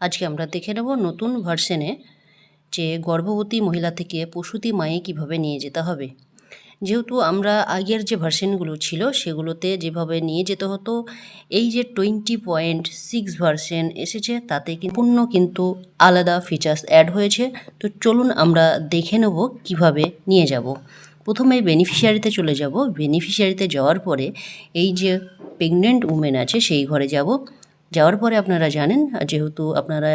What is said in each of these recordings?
আজকে আমরা দেখে নেব নতুন ভার্সনে যে গর্ভবতী মহিলা থেকে প্রসূতি মায়ে কীভাবে নিয়ে যেতে হবে। যেহেতু আমরা আগের যে ভার্সনগুলো ছিল সেগুলোতে যেভাবে নিয়ে যেতে হতো, এই যে টোয়েন্টি পয়েন্ট সিক্স ভার্সন এসেছে তাতে পূর্ণ কিন্তু আলাদা ফিচার্স অ্যাড হয়েছে। তো চলুন আমরা দেখে নেব কীভাবে নিয়ে যাব। প্রথমে বেনিফিশিয়ারিতে চলে যাব। বেনিফিশিয়ারিতে যাওয়ার পরে এই যে প্রেগনেন্ট উমেন আছে সেই ঘরে যাব। যাওয়ার পরে আপনারা জানেন, যেহেতু আপনারা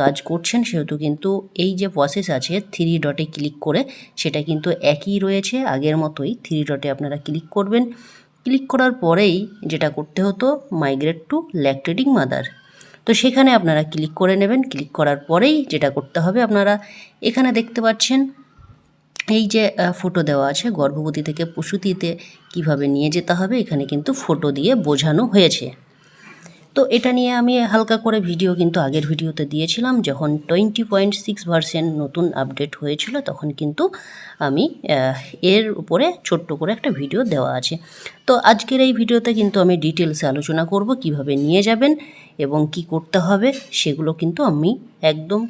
কাজ করছেন, সেহেতু কিন্তু এই যে প্রসেস আছে থ্রি ডটে ক্লিক করে সেটা কিন্তু একই রয়েছে, আগের মতোই থ্রি ডটে আপনারা ক্লিক করবেন। ক্লিক করার পরেই যেটা করতে হতো মাইগ্রেট টু ল্যাকটেটিং মাদার তো সেখানে আপনারা ক্লিক করে নেবেন ক্লিক করার পরেই যেটা করতে হবে আপনারা, এখানে দেখতে পাচ্ছেন, এই যে ফটো দেওয়া আছে, গর্ভবতী থেকে প্রসূতিতে কীভাবে নিয়ে যেতে হবে, এখানে কিন্তু ফটো দিয়ে বোঝানো হয়েছে। তো এটা নিয়ে আমি হালকা করে ভিডিও কিন্তু আগের ভিডিওতে দিয়েছিলাম, যখন টোয়েন্টি পয়েন্ট সিক্স পার্সেন্ট নতুন আপডেট হয়েছিল, তখন কিন্তু আমি এর উপরে ছোট্ট করে একটা ভিডিও দেওয়া আছে। তো আজকের এই ভিডিওতে কিন্তু আমি ডিটেলসে আলোচনা করব, কীভাবে নিয়ে যাবেন এবং কি করতে হবে, সেগুলো কিন্তু আমি একদম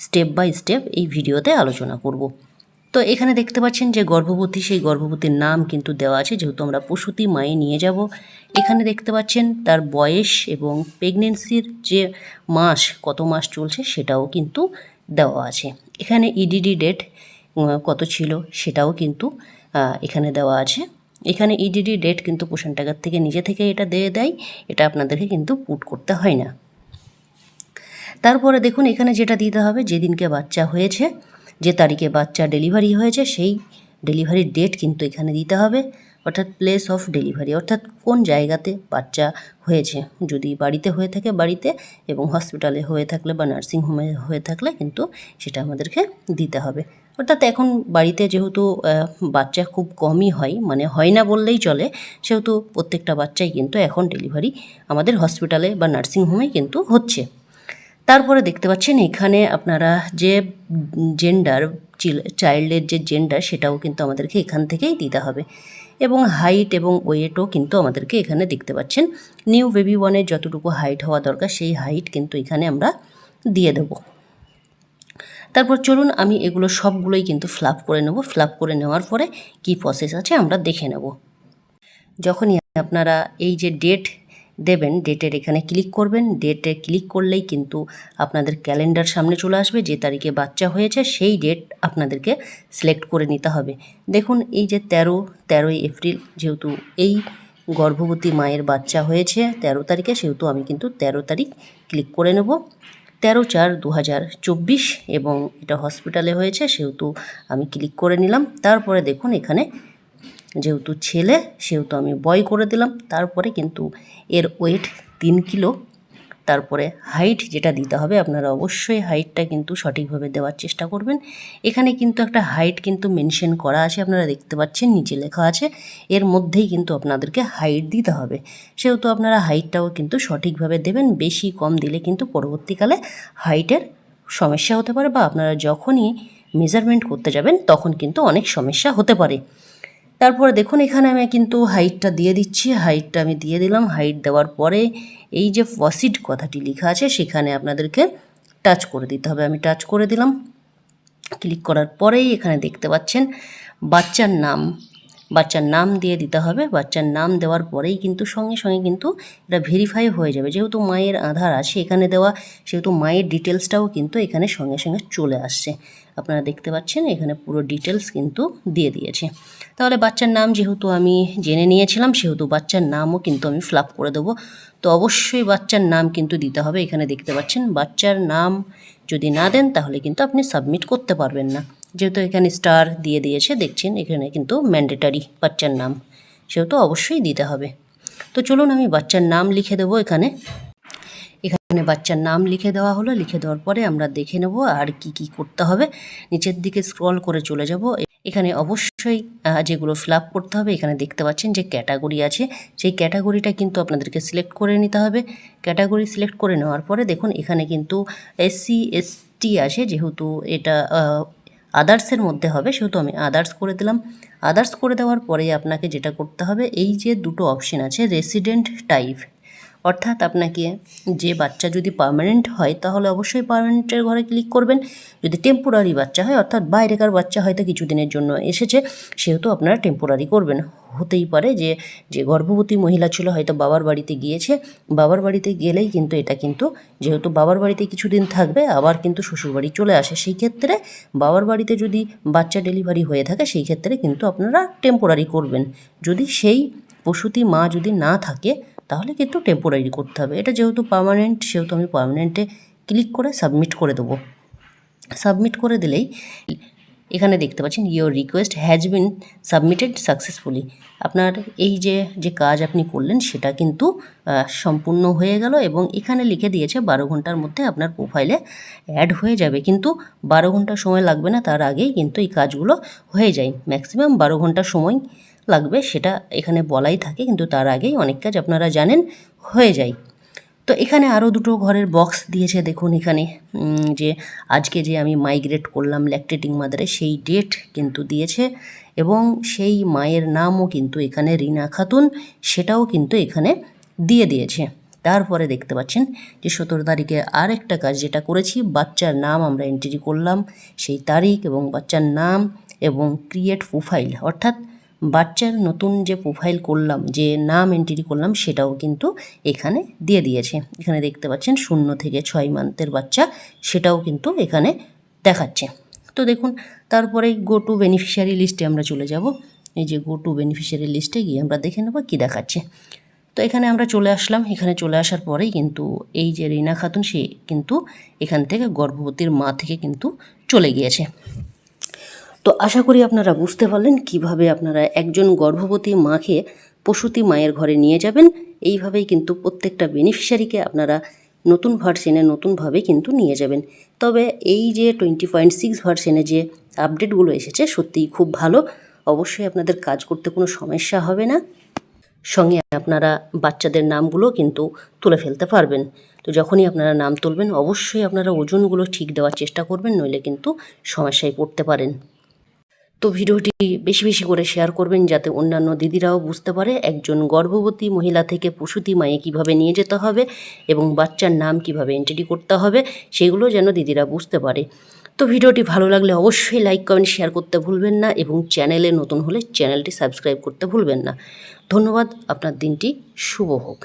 স্টেপ বাই স্টেপ এই ভিডিওতে আলোচনা করব। তো এখানে দেখতে পাচ্ছেন যে গর্ভবতী, সেই গর্ভবতীর নাম কিন্তু দেওয়া আছে, যেহেতু আমরা প্রসূতি মায়ে নিয়ে যাব। এখানে দেখতে পাচ্ছেন তার বয়স এবং প্রেগনেন্সির যে মাস, কত মাস চলছে সেটাও কিন্তু দেওয়া আছে। এখানে ইডিডি ডেট কত ছিল সেটাও কিন্তু এখানে দেওয়া আছে। এখানে ইডিডি ডেট কিন্তু পোষণ টাকার থেকে নিজে থেকে এটা দিয়ে দেয়, এটা আপনাদেরকে কিন্তু পুট করতে হয় না। তারপরে দেখুন এখানে যেটা দিতে হবে, যেদিনকে বাচ্চা হয়েছে যে তারিখে বাচ্চা ডেলিভারি হয়েছে, সেই ডেলিভারির ডেট কিন্তু এখানে দিতে হবে। অর্থাৎ প্লেস অফ ডেলিভারি অর্থাৎ কোন জায়গাতে বাচ্চা হয়েছে। যদি বাড়িতে হয়ে থাকে বাড়িতে এবং হসপিটালে হয়ে থাকলে বা নার্সিং হোমে হয়ে থাকলে কিন্তু সেটা আমাদেরকে দিতে হবে। অর্থাৎ এখন বাড়িতে যেহেতু বাচ্চা খুব কমই হয় মানে হয় না বললেই চলে, সেহেতু প্রত্যেকটা বাচ্চাই কিন্তু এখন ডেলিভারি আমাদের হসপিটালে বা নার্সিং হোমেই কিন্তু হচ্ছে। তারপরে দেখতে পাচ্ছেন এখানে আপনারা যে জেন্ডার চাইল্ডের যে জেন্ডার সেটাও কিন্তু আমাদেরকে এখান থেকেই দিতে হবে। এবং হাইট এবং ওয়েটও কিন্তু আমাদেরকে এখানে দেখতে পাচ্ছেন। নিউ বেবি ওয়ানের যতটুকু হাইট হওয়া দরকার, সেই হাইট কিন্তু এখানে আমরা দিয়ে দেবো। তারপর চলুন আমি এগুলো সবগুলোই কিন্তু ফ্লাপ করে নেব। ফ্লাপ করে নেওয়ার পরে কি প্রসেস আছে আমরা দেখে নেব। যখনই আপনারা এই যে ডেট দেবেন ডেটের এখানে ক্লিক করবেন। ডেটে ক্লিক করলেই কিন্তু আপনাদের ক্যালেন্ডার সামনে চলে আসবে, যে তারিখে বাচ্চা হয়েছে সেই ডেট আপনাদেরকে সিলেক্ট করে নিতে হবে। দেখুন, এই যে তেরো, তেরোই এপ্রিল, যেহেতু এই গর্ভবতী মায়ের বাচ্চা হয়েছে তেরো তারিখে, সেহেতু আমি কিন্তু তেরো তারিখ ক্লিক করে নেব। তেরো চার দু এবং এটা হসপিটালে হয়েছে, সেহেতু আমি ক্লিক করে নিলাম। তারপরে দেখুন, এখানে যেহেতু ছেলে, সেহেতু আমি বয় করে দিলাম। তারপরে কিন্তু এর ওয়েট তিন কিলো তারপরে হাইট যেটা দিতে হবে, আপনারা অবশ্যই হাইটটা কিন্তু সঠিকভাবে দেওয়ার চেষ্টা করবেন। এখানে কিন্তু একটা হাইট কিন্তু মেনশন করা আছে, আপনারা দেখতে পাচ্ছেন, নিচে লেখা আছে। এর মধ্যেই কিন্তু আপনাদেরকে হাইট দিতে হবে। সেহেতু আপনারা হাইটটাও কিন্তু সঠিকভাবে দেবেন, বেশি কম দিলে কিন্তু পরবর্তীকালে হাইটের সমস্যা হতে পারে বা আপনারা যখনই মেজারমেন্ট করতে যাবেন, তখন কিন্তু অনেক সমস্যা হতে পারে। তারপরে দেখুন, এখানে আমি কিন্তু হাইটটা দিয়ে দিচ্ছি। হাইটটা আমি দিয়ে দিলাম। হাইট দেওয়ার পরে এই যে ফসিড কথাটি লেখা আছে, সেখানে আপনাদেরকে টাচ করে দিতে হবে। আমি টাচ করে দিলাম। ক্লিক করার পরেই এখানে দেখতে পাচ্ছেন, বাচ্চার নাম। বাচ্চার নাম দিয়ে দিতে হবে। বাচ্চার নাম দেওয়ার পরেই কিন্তু সঙ্গে সঙ্গে কিন্তু এটা ভেরিফাই হয়ে যাবে। যেহেতু মায়ের আধার আছে এখানে দেওয়া, সেহেতু মায়ের ডিটেলসটাও কিন্তু এখানে সঙ্গে সঙ্গে চলে আসছে। আপনারা দেখতে পাচ্ছেন এখানে পুরো ডিটেলস কিন্তু দিয়ে দিয়েছে। তাহলে বাচ্চার নাম যেহেতু আমি জেনে নিয়েছিলাম, সেহেতু বাচ্চার নামও কিন্তু আমি ফ্লাপ করে দেবো। তো অবশ্যই বাচ্চার নাম কিন্তু দিতে হবে। এখানে দেখতে পাচ্ছেন, বাচ্চার নাম যদি না দেন তাহলে কিন্তু আপনি সাবমিট করতে পারবেন না। যেহেতু এখানে স্টার দিয়ে দিয়েছে, দেখছেন, এখানে কিন্তু ম্যান্ডেটারি বাচ্চার নাম। সেহেতু অবশ্যই দিতে হবে। তো চলুন আমি বাচ্চার নাম লিখে দেবো এখানে। এখানে বাচ্চার নাম লিখে দেওয়া হলো। লিখে দেওয়ার পরে আমরা দেখে নেব আর কি কি করতে হবে। নিচের দিকে স্ক্রল করে চলে যাব। এখানে অবশ্যই যেগুলো ফিল করতে হবে, এখানে দেখতে পাচ্ছেন যে ক্যাটাগরি আছে। সেই ক্যাটাগরিটা কিন্তু আপনাদেরকে সিলেক্ট করে নিতে হবে। ক্যাটাগরি সিলেক্ট করে নেওয়ার পরে দেখুন, এখানে কিন্তু এসসি এসটি আছে। যেহেতু এটা আদার্সের মধ্যে হবে সেহেতু আমি আদার্স করে দিলাম। আদার্স করে দেওয়ার পরে আপনাকে যেটা করতে হবে, এই যে দুটো অপশন আছে রেসিডেন্ট টাইপ অর্থাৎ আপনাকে যে বাচ্চা যদি পার্মানেন্ট হয়, তাহলে অবশ্যই পার্মানেন্টের ঘরে ক্লিক করবেন। যদি টেম্পোরারি বাচ্চা হয়, অর্থাৎ বাইরেকার বাচ্চা হয়তো কিছুদিনের জন্য এসেছে, সেহেতু আপনারা টেম্পোরারি করবেন। হতেই পারে যে যে গর্ভবতী মহিলা ছিল, হয়তো বাবার বাড়িতে গিয়েছে। বাবার বাড়িতে গেলেই কিন্তু এটা কিন্তু, যেহেতু বাবার বাড়িতে কিছুদিন থাকবে, আবার কিন্তু শ্বশুরবাড়ি চলে আসে। সেই ক্ষেত্রে বাবার বাড়িতে যদি বাচ্চা ডেলিভারি হয়ে থাকে, সেই ক্ষেত্রে কিন্তু আপনারা টেম্পোরারি করবেন। যদি সেই প্রসূতি মা যদি না থাকে তাহলে কিন্তু টেম্পোরারি করতে হবে। এটা যেহেতু পার্মানেন্ট সেহেতু আমি পার্মানেন্টে ক্লিক করে সাবমিট করে দেবো। সাবমিট করে দিলেই এখানে দেখতে পাচ্ছেন your request has been submitted successfully আপনার এই যে যে কাজ আপনি করলেন, সেটা কিন্তু সম্পূর্ণ হয়ে গেল এবং এখানে লিখে দিয়েছে বারো ঘণ্টার মধ্যে আপনার প্রোফাইলে অ্যাড হয়ে যাবে। কিন্তু বারো ঘণ্টা সময় লাগবে না, তার আগেই কিন্তু এই কাজগুলো হয়ে যায়। ম্যাক্সিমাম বারো ঘণ্টা সময় লাগবে সেটা এখানে বলাই থাকে, কিন্তু তার আগেই অনেক কাজ আপনারা জানেন, হয়ে যায়। তো এখানে আরও দুটো ঘরের বক্স দিয়েছে দেখুন এখানে যে আজকে যে আমি মাইগ্রেট করলাম ল্যাকটেটিং মাদারে সেই ডেট কিন্তু দিয়েছে, এবং সেই মায়ের নামও কিন্তু এখানে রিনা খাতুন, সেটাও কিন্তু এখানে দিয়ে দিয়েছে। তারপরে দেখতে পাচ্ছেন যে সতেরো তারিখে আর একটা কাজ যেটা করেছি, বাচ্চার নাম আমরা এন্ট্রি করলাম, সেই তারিখ এবং বাচ্চার নাম এবং ক্রিয়েট প্রোফাইল অর্থাৎ বাচ্চার নতুন যে প্রোফাইল করলাম, যে নাম এন্ট্রি করলাম, সেটাও কিন্তু এখানে দিয়ে দিয়েছে। এখানে দেখতে পাচ্ছেন, শূন্য থেকে ছয় মান্থের বাচ্চা, সেটাও কিন্তু এখানে দেখাচ্ছে। তো দেখুন, তারপরে গো টু বেনিফিশিয়ারি লিস্টে আমরা চলে যাব। এই যে গো টু বেনিফিশিয়ারি লিস্টে গিয়ে আমরা দেখে নেব কী দেখাচ্ছে। তো এখানে আমরা চলে আসলাম। এখানে চলে আসার পরেই কিন্তু এই যে রিনা খাতুন, সে কিন্তু এখান থেকে গর্ভবতীর মা থেকে কিন্তু চলে গিয়েছে। তো আশা করি আপনারা বুঝতে পারলেন কীভাবে আপনারা একজন গর্ভবতী মাকে প্রসূতি মায়ের ঘরে নিয়ে যাবেন। এইভাবেই কিন্তু প্রত্যেকটা বেনিফিশিয়ারিকে আপনারা নতুন ভার্সেনে নতুনভাবে কিন্তু নিয়ে যাবেন। তবে এই যে টোয়েন্টি পয়েন্ট সিক্স ভার্সেনে যে আপডেটগুলো এসেছে, সত্যিই খুব ভালো। অবশ্যই আপনাদের কাজ করতে কোনো সমস্যা হবে না। সঙ্গে আপনারা বাচ্চাদের নামগুলো কিন্তু তুলে ফেলতে পারবেন। তো যখনই আপনারা নাম তুলবেন, অবশ্যই আপনারা ওজনগুলো ঠিক দেওয়ার চেষ্টা করবেন, নইলে কিন্তু সমস্যায় পড়তে পারেন। তো ভিডিওটি বেশি বেশি করে শেয়ার করবেন যাতে অন্যান্য দিদিরাও বুঝতে পারে একজন গর্ভবতী মহিলা থেকে প্রসূতি মায়ে কীভাবে নিয়ে যেতে হবে এবং বাচ্চার নাম কীভাবে এন্ট্রি করতে হবে সেগুলো যেন দিদিরা বুঝতে পারে। তো ভিডিওটি ভালো লাগলে অবশ্যই লাইক কমেন্ট শেয়ার করতে ভুলবেন না এবং চ্যানেলে নতুন হলে চ্যানেলটি সাবস্ক্রাইব করতে ভুলবেন না। ধন্যবাদ, আপনার দিনটি শুভ হোক।